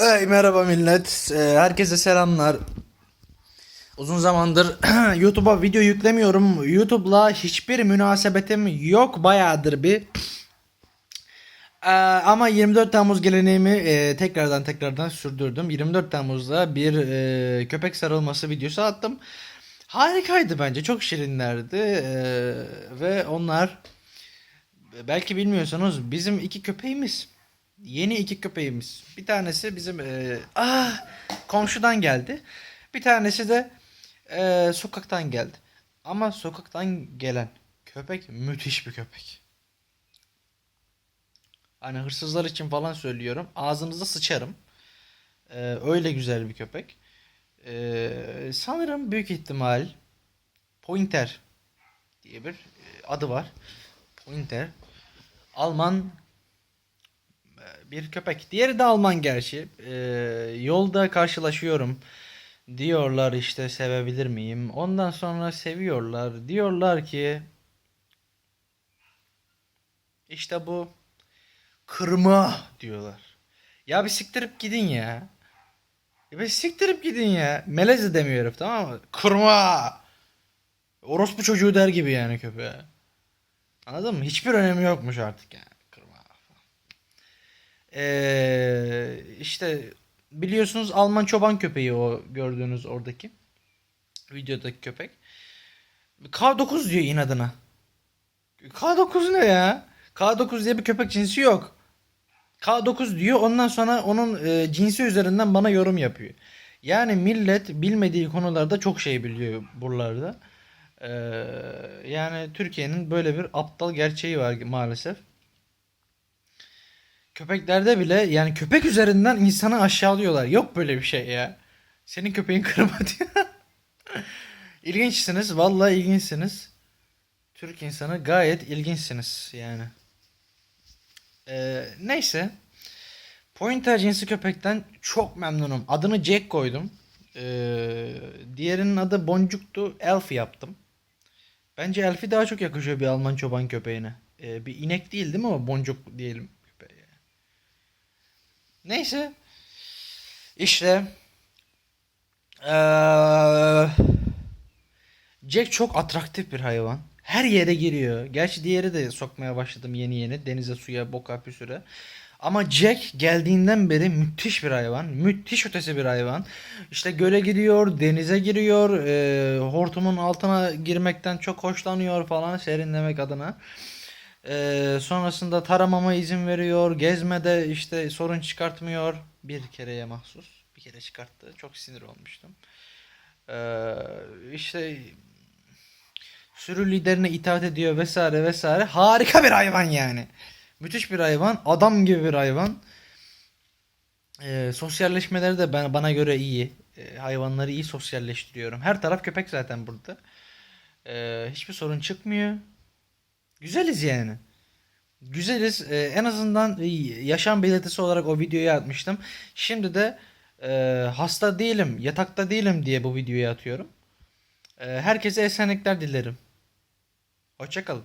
Hey merhaba millet. Ee, herkese selamlar. Uzun zamandır YouTube'a video yüklemiyorum. YouTube'la hiçbir münasebetim yok bayağıdır bir. Ee, ama 24 Temmuz geleneğimi e, tekrardan tekrardan sürdürdüm. 24 Temmuz'da bir e, köpek sarılması videosu attım. Harikaydı bence. Çok şirinlerdi. Ee, ve onlar belki bilmiyorsanız bizim iki köpeğimiz. Yeni iki köpeğimiz. Bir tanesi bizim e, ah, komşudan geldi. Bir tanesi de e, sokaktan geldi. Ama sokaktan gelen köpek müthiş bir köpek. Hani hırsızlar için falan söylüyorum. Ağzınıza sıçarım. E, öyle güzel bir köpek. E, sanırım büyük ihtimal Pointer diye bir e, adı var. Pointer. Alman bir köpek. Diğeri de Alman gerçi. Ee, yolda karşılaşıyorum. Diyorlar işte sevebilir miyim? Ondan sonra seviyorlar. Diyorlar ki işte bu kırma diyorlar. Ya bir siktirip gidin ya. Ya bir siktirip gidin ya. Melez de demiyor herif tamam mı? Kırma. Orospu çocuğu der gibi yani köpeğe. Anladın mı? Hiçbir önemi yokmuş artık yani. Ee, işte biliyorsunuz Alman çoban köpeği o gördüğünüz oradaki videodaki köpek. K9 diyor inadına. K9 ne ya? K9 diye bir köpek cinsi yok. K9 diyor ondan sonra onun e, cinsi üzerinden bana yorum yapıyor. Yani millet bilmediği konularda çok şey biliyor buralarda. Ee, yani Türkiye'nin böyle bir aptal gerçeği var maalesef. Köpeklerde bile yani köpek üzerinden insanı aşağılıyorlar. Yok böyle bir şey ya. Senin köpeğin kırma diyor. İlginçsiniz. Vallahi ilginçsiniz. Türk insanı gayet ilginçsiniz yani. Ee, neyse. Pointer cinsi köpekten çok memnunum. Adını Jack koydum. Ee, diğerinin adı Boncuk'tu. Elf yaptım. Bence Elf'i daha çok yakışıyor bir Alman çoban köpeğine. Ee, bir inek değil değil mi o boncuk diyelim. Neyse. İşte. Ee, Jack çok atraktif bir hayvan. Her yere giriyor. Gerçi diğeri de sokmaya başladım yeni yeni. Denize, suya, boka, püsüre. Ama Jack geldiğinden beri müthiş bir hayvan. Müthiş ötesi bir hayvan. İşte göle giriyor, denize giriyor. e, hortumun altına girmekten çok hoşlanıyor falan serinlemek adına. E, sonrasında taramama izin veriyor. Gezmede işte sorun çıkartmıyor. Bir kereye mahsus. Bir kere çıkarttı. Çok sinir olmuştum. E, işte sürü liderine itaat ediyor vesaire vesaire. Harika bir hayvan yani. Müthiş bir hayvan. Adam gibi bir hayvan. Ee, sosyalleşmeleri de ben, bana göre iyi. Ee, hayvanları iyi sosyalleştiriyorum. Her taraf köpek zaten burada. Ee, hiçbir sorun çıkmıyor. Güzeliz yani. Güzeliz. Ee, en azından yaşam belirtisi olarak o videoyu atmıştım. Şimdi de e, hasta değilim, yatakta değilim diye bu videoyu atıyorum. Ee, herkese esenlikler dilerim. Hoşçakalın.